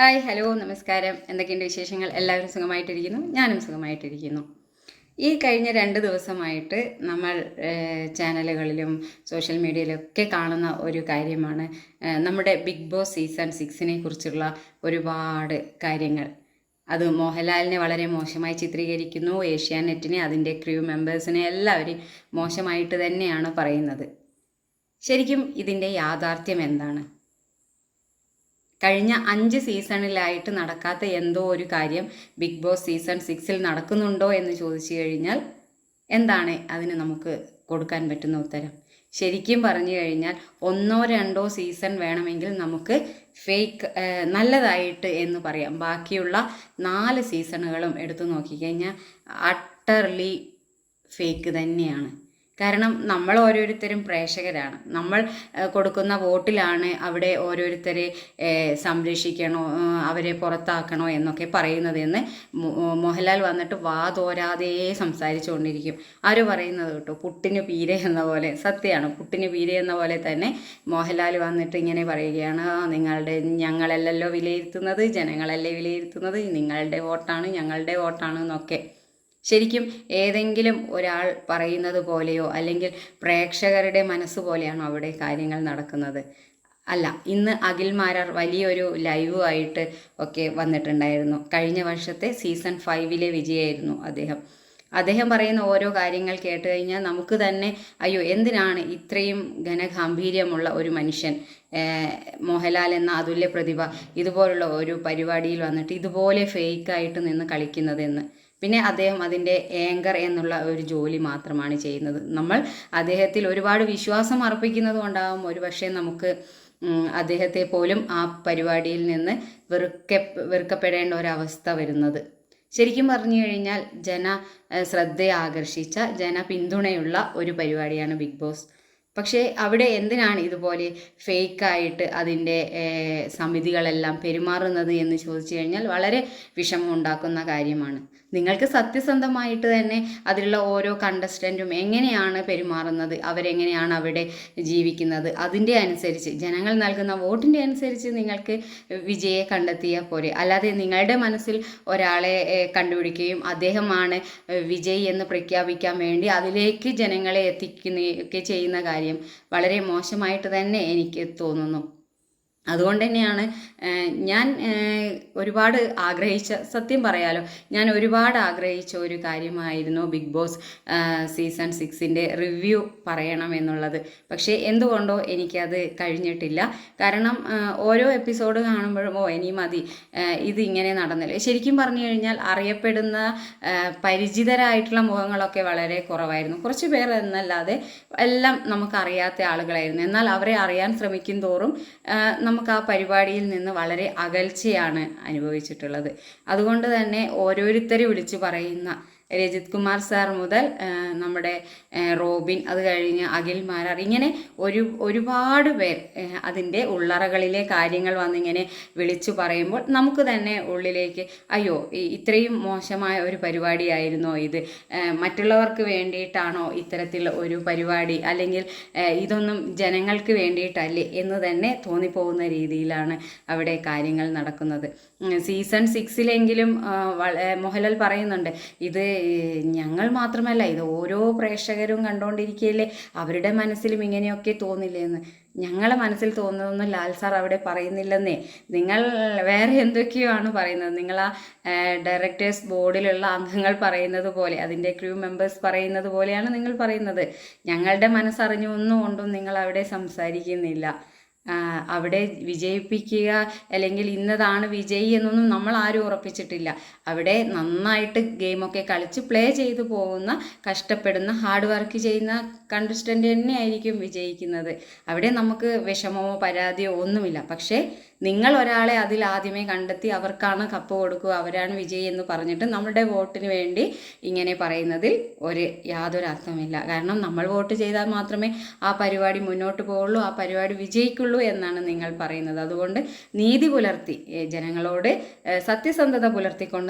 Hi hello നമസ്കാരം. എന്തൊക്കെയുണ്ട് വിശേഷങ്ങൾ? എല്ലാവരും സുഖമായിട്ടിരിക്കുന്നു? ഞാനും സുഖമായിട്ടിരിക്കുന്നു. ഈ കഴിഞ്ഞ രണ്ട് ദിവസമായിട്ട് നമ്മൾ ചാനലുകളിലും സോഷ്യൽ മീഡിയയിലൊക്കെ കാണുന്ന ഒരു കാര്യമാണ് നമ്മുടെ ബിഗ് ബോസ് സീസൺ സിക്സിനെ കുറിച്ചുള്ള ഒരുപാട് കാര്യങ്ങൾ. അത് മോഹൻലാലിനെ വളരെ മോശമായി ചിത്രീകരിക്കുന്നു ഏഷ്യാനെറ്റിനെ അതിന്റെ ക്രൂ മെമ്പേഴ്സിനെ എല്ലാവരെയും മോശമായിട്ട് തന്നെയാണ് പറയുന്നത്. ശരിക്കും ഇതിന്റെ യാഥാർത്ഥ്യം എന്താണ്? കഴിഞ്ഞ അഞ്ച് സീസണിലായിട്ട് നടക്കാത്ത എന്തോ ഒരു കാര്യം ബിഗ് ബോസ് സീസൺ സിക്സിൽ നടക്കുന്നുണ്ടോ എന്ന് ചോദിച്ചു കഴിഞ്ഞാൽ എന്താണ് അതിന് നമുക്ക് കൊടുക്കാൻ പറ്റുന്ന ഉത്തരം? ശരിക്കും പറഞ്ഞു കഴിഞ്ഞാൽ ഒന്നോ രണ്ടോ സീസൺ വേണമെങ്കിൽ നമുക്ക് ഫേക്ക് നല്ലതായിട്ട് എന്ന് പറയാം. ബാക്കിയുള്ള നാല് സീസണുകളും എടുത്തു നോക്കിക്കഴിഞ്ഞാൽ അട്ടർലി ഫേക്ക് തന്നെയാണ്. കാരണം നമ്മൾ ഓരോരുത്തരും പ്രേക്ഷകരാണ്. നമ്മൾ കൊടുക്കുന്ന വോട്ടിലാണ് അവിടെ ഓരോരുത്തരെ സംരക്ഷിക്കണോ അവരെ പുറത്താക്കണോ എന്നൊക്കെ പറയുന്നതെന്ന് മോഹൻലാൽ വന്നിട്ട് വാ തോരാതെ സംസാരിച്ചുകൊണ്ടിരിക്കും. ആര് പറയുന്നത് കേട്ടോ? പുട്ടിന് പീരെ എന്ന പോലെ. സത്യമാണ്. പുട്ടിന് പീരെ എന്ന പോലെ തന്നെ മോഹൻലാൽ വന്നിട്ട് ഇങ്ങനെ പറയുകയാണ്. നിങ്ങളുടെ ഞങ്ങളല്ലല്ലോ വിലയിരുത്തുന്നത് ജനങ്ങളല്ലേ വിലയിരുത്തുന്നത് നിങ്ങളുടെ വോട്ടാണ് ഞങ്ങളുടെ വോട്ടാണ് എന്നൊക്കെ. ശരിക്കും ഏതെങ്കിലും ഒരാൾ പറയുന്നത് പോലെയോ അല്ലെങ്കിൽ പ്രേക്ഷകരുടെ മനസ്സ് പോലെയാണോ അവിടെ കാര്യങ്ങൾ നടക്കുന്നത്? അല്ല ഇന്ന് അഖിൽ മാരാർ വലിയൊരു ആയിട്ട് ഒക്കെ വന്നിട്ടുണ്ടായിരുന്നു. കഴിഞ്ഞ വർഷത്തെ സീസൺ ഫൈവിലെ വിജയമായിരുന്നു അദ്ദേഹം. അദ്ദേഹം പറയുന്ന ഓരോ കാര്യങ്ങൾ കേട്ട് കഴിഞ്ഞാൽ നമുക്ക് തന്നെ അയ്യോ എന്തിനാണ് ഇത്രയും ഘനഗാംഭീര്യമുള്ള ഒരു മനുഷ്യൻ? മോഹൻലാൽ എന്ന അതുല്യ പ്രതിഭ ഇതുപോലുള്ള ഒരു പരിപാടിയിൽ വന്നിട്ട് ഇതുപോലെ ഫേക്കായിട്ട് നിന്ന് കളിക്കുന്നതെന്ന്. പിന്നെ അദ്ദേഹം അതിന്റെ ഏങ്കർ എന്നുള്ള ഒരു ജോലി മാത്രമാണ് ചെയ്യുന്നത്. നമ്മൾ അദ്ദേഹത്തിൽ ഒരുപാട് വിശ്വാസം അർപ്പിക്കുന്നത് കൊണ്ടാവും. ഒരുപക്ഷെ നമുക്ക് അദ്ദേഹത്തെ പോലും ആ പരിപാടിയിൽ നിന്ന് വെറുക്ക വെറുക്കപ്പെടേണ്ട ഒരവസ്ഥ വരുന്നത്. ശരിക്കും പറഞ്ഞു കഴിഞ്ഞാൽ ജന ശ്രദ്ധയെ ആകർഷിച്ച ജന പിന്തുണയുള്ള ഒരു പരിപാടിയാണ് ബിഗ് ബോസ്. പക്ഷേ അവിടെ എന്തിനാണ് ഇതുപോലെ ഫേക്കായിട്ട് അതിന്റെ സമിതികളെല്ലാം പെരുമാറുന്നത് എന്ന് ചോദിച്ചു കഴിഞ്ഞാൽ വളരെ വിഷമം ഉണ്ടാക്കുന്ന കാര്യമാണ്. നിങ്ങൾക്ക് സത്യസന്ധമായിട്ട് തന്നെ അതിലുള്ള ഓരോ കണ്ടസ്റ്റന്റും എങ്ങനെയാണ് പെരുമാറുന്നത്? അവരെങ്ങനെയാണ് അവിടെ ജീവിക്കുന്നത്? അതിന്റെ അനുസരിച്ച് ജനങ്ങൾ നൽകുന്ന വോട്ടിന്റെ അനുസരിച്ച് നിങ്ങൾക്ക് വിജയെ കണ്ടെത്തിയാൽ പോരെ അല്ലാതെ നിങ്ങളുടെ മനസ്സിൽ ഒരാളെ കണ്ടുപിടിക്കുകയും അദ്ദേഹമാണ് വിജയ് എന്ന് പ്രഖ്യാപിക്കാൻ വേണ്ടി അതിലേക്ക് ജനങ്ങളെ എത്തിക്കുന്നൊക്കെ ചെയ്യുന്ന കാര്യം വളരെ മോശമായിട്ട് തന്നെ എനിക്ക് തോന്നുന്നു. അതുകൊണ്ട് തന്നെയാണ് ഞാൻ ഒരുപാട് ആഗ്രഹിച്ച സത്യം പറയാലോ ഞാൻ ഒരുപാട് ആഗ്രഹിച്ച ഒരു കാര്യമായിരുന്നു ബിഗ് ബോസ് സീസൺ സിക്സിന്റെ റിവ്യൂ പറയണം എന്നുള്ളത്. പക്ഷേ എന്തുകൊണ്ടോ എനിക്കത് കഴിഞ്ഞിട്ടില്ല. കാരണം ഓരോ എപ്പിസോഡ് കാണുമ്പോഴും ഓ ഇനി മതി ഇത് ഇങ്ങനെ നടന്നില്ല. ശരിക്കും പറഞ്ഞു കഴിഞ്ഞാൽ അറിയപ്പെടുന്ന പരിചിതരായിട്ടുള്ള മുഖങ്ങളൊക്കെ വളരെ കുറവായിരുന്നു. കുറച്ച് പേർ എന്നല്ലാതെ എല്ലാം നമുക്കറിയാത്ത ആളുകളായിരുന്നു. എന്നാൽ അവരെ അറിയാൻ ശ്രമിക്കും തോറും നമുക്ക് ആ പരിപാടിയിൽ നിന്ന് വളരെ അകൽച്ചയാണ് അനുഭവിച്ചിട്ടുള്ളത്. അതുകൊണ്ട് തന്നെ ഓരോരുത്തരെ വിളിച്ചു പറയുന്ന രജിത് കുമാർ സാർ മുതൽ നമ്മുടെ റോബിൻ അത് കഴിഞ്ഞ് അഖിൽ മാരാർ ഇങ്ങനെ ഒരു ഒരുപാട് പേർ അതിന്റെ ഉള്ളറകളിലെ കാര്യങ്ങൾ വന്നിങ്ങനെ വിളിച്ചു പറയുമ്പോൾ നമുക്ക് തന്നെ ഉള്ളിലേക്ക് അയ്യോ ഇത്രയും മോശമായ ഒരു പരിപാടിയായിരുന്നോ ഇത്? മറ്റുള്ളവർക്ക് വേണ്ടിയിട്ടാണോ ഇത്തരത്തിൽ ഒരു പരിപാടി? അല്ലെങ്കിൽ ഇതൊന്നും ജനങ്ങൾക്ക് വേണ്ടിയിട്ടല്ലേ എന്ന് തന്നെ തോന്നിപ്പോകുന്ന രീതിയിലാണ് അവിടെ കാര്യങ്ങൾ നടക്കുന്നത്. സീസൺ സിക്സിലെങ്കിലും മോഹൻലാൽ പറയുന്നുണ്ട് ഇത് ഞങ്ങൾ മാത്രമല്ല ഇത് ഓരോ പ്രേക്ഷകരും കണ്ടുകൊണ്ടിരിക്കുകയല്ലേ അവരുടെ മനസ്സിലും ഇങ്ങനെയൊക്കെ തോന്നില്ലേ എന്ന് ഞങ്ങളെ മനസ്സിൽ തോന്നുന്നതൊന്നും ലാൽ സാർ അവിടെ പറയുന്നില്ലെന്നേ. നിങ്ങൾ വേറെ എന്തൊക്കെയോ ആണ് പറയുന്നത്? നിങ്ങൾ ആ ഡയറക്ടേഴ്സ് ബോർഡിലുള്ള അംഗങ്ങൾ പറയുന്നത് പോലെ അതിന്റെ ക്രൂ മെമ്പേഴ്സ് പറയുന്നത് പോലെയാണ് നിങ്ങൾ പറയുന്നത്. ഞങ്ങളുടെ മനസ്സറിഞ്ഞു ഒന്നും കൊണ്ടും നിങ്ങൾ അവിടെ സംസാരിക്കുന്നില്ല. അവിടെ വിജയിപ്പിക്കുക അല്ലെങ്കിൽ ഇന്നതാണ് വിജയി എന്നൊന്നും നമ്മൾ ആരും ഉറപ്പിച്ചിട്ടില്ല. അവിടെ നന്നായിട്ട് ഗെയിമൊക്കെ കളിച്ച് പ്ലേ ചെയ്തു പോകുന്ന കഷ്ടപ്പെടുന്ന ഹാർഡ് വർക്ക് ചെയ്യുന്ന കണ്ടസ്റ്റന്റ് തന്നെയായിരിക്കും വിജയിക്കുന്നത്. അവിടെ നമുക്ക് വിഷമമോ പരാതിയോ ഒന്നുമില്ല. പക്ഷേ നിങ്ങൾ ഒരാളെ അതിൽ ആദ്യമേ കണ്ടെത്തി അവർക്കാണ് കപ്പ് കൊടുക്കുക അവരാണ് വിജയി എന്ന് പറഞ്ഞിട്ട് നമ്മുടെ വോട്ടിന് വേണ്ടി ഇങ്ങനെ പറയുന്നതിൽ ഒരു യാതൊരു അർത്ഥമില്ല കാരണം നമ്മൾ വോട്ട് ചെയ്താൽ മാത്രമേ ആ പരിപാടി മുന്നോട്ട് പോവുള്ളൂ ആ പരിപാടി വിജയിക്കുള്ളൂ എന്നാണ് നിങ്ങൾ പറയുന്നത്. അതുകൊണ്ട് നീതി പുലർത്തി ജനങ്ങളോട് സത്യസന്ധത പുലർത്തിക്കൊണ്ട്